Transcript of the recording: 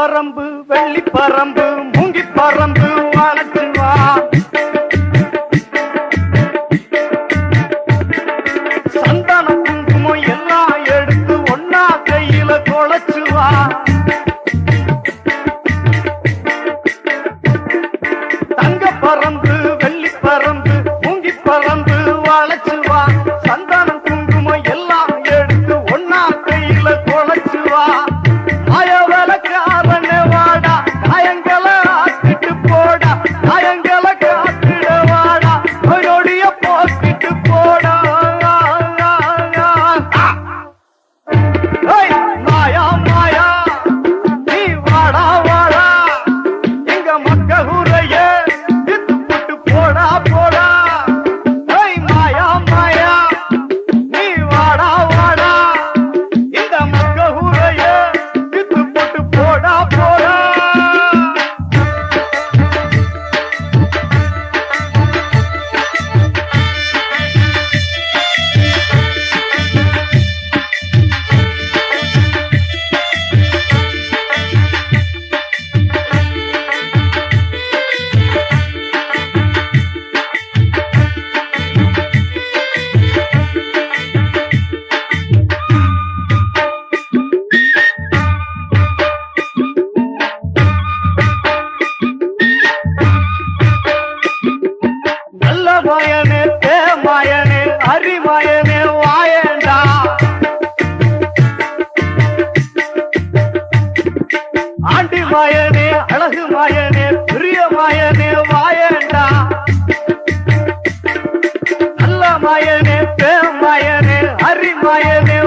பரம்பு வெள்ளி பறம்பு மூங்கி பறம்பு வளர்த்து வா. சந்தான குங்குமம் எல்லாம் எடுத்து ஒன்னா கையில தொலைச்சு வா. தங்க பறந்து வெள்ளி பறந்து மூங்கி பறந்து வளைச்சு அரிமாயனே வாயண்டா. ஆண்டி மாயனே அழகு மாயனே பிரிய மாயனே வாயண்டா. நல்ல மாயனே தேமாயனே அரிமாயனே